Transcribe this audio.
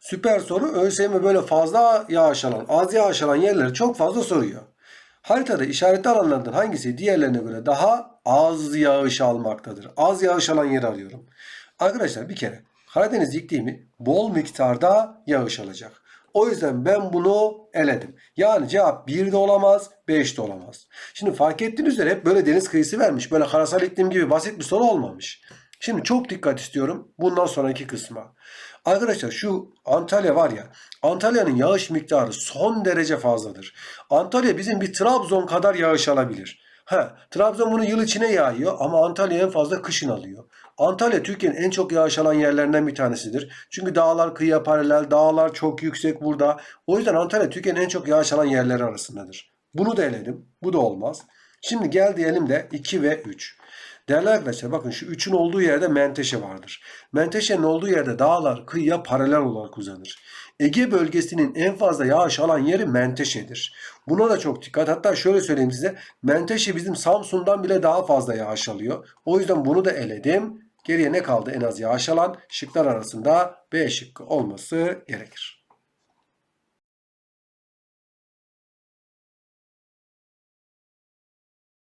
Süper soru ÖSYM böyle fazla yağış alan, az yağış alan yerleri çok fazla soruyor. Haritada işaretli alanlardan hangisi diğerlerine göre daha az yağış almaktadır? Az yağış alan yeri arıyorum. Arkadaşlar bir kere Karadeniz iklimi bol miktarda yağış alacak. O yüzden ben bunu eledim. Yani cevap 1 de olamaz, 5 de olamaz. Şimdi fark ettiğiniz üzere hep böyle deniz kıyısı vermiş. Böyle karasal iklim gibi basit bir soru olmamış. Şimdi çok dikkat istiyorum bundan sonraki kısma. Arkadaşlar şu Antalya var ya Antalya'nın yağış miktarı son derece fazladır. Antalya bizim bir Trabzon kadar yağış alabilir. Ha, Trabzon bunu yıl içine yağıyor ama Antalya en fazla kışın alıyor. Antalya Türkiye'nin en çok yağış alan yerlerinden bir tanesidir. Çünkü dağlar kıyıya paralel, dağlar çok yüksek burada. O yüzden Antalya Türkiye'nin en çok yağış alan yerleri arasındadır. Bunu da eledim. Bu da olmaz. Şimdi gel diyelim de 2 ve 3. Değerli arkadaşlar bakın şu 3'ün olduğu yerde menteşe vardır. Menteşenin olduğu yerde dağlar kıyıya paralel olarak uzanır. Ege bölgesinin en fazla yağış alan yeri Menteşe'dir. Buna da çok dikkat. Hatta şöyle söyleyeyim size. Menteşe bizim Samsun'dan bile daha fazla yağış alıyor. O yüzden bunu da eledim. Geriye ne kaldı en az yağış alan? Şıklar arasında B şıkkı olması gerekir.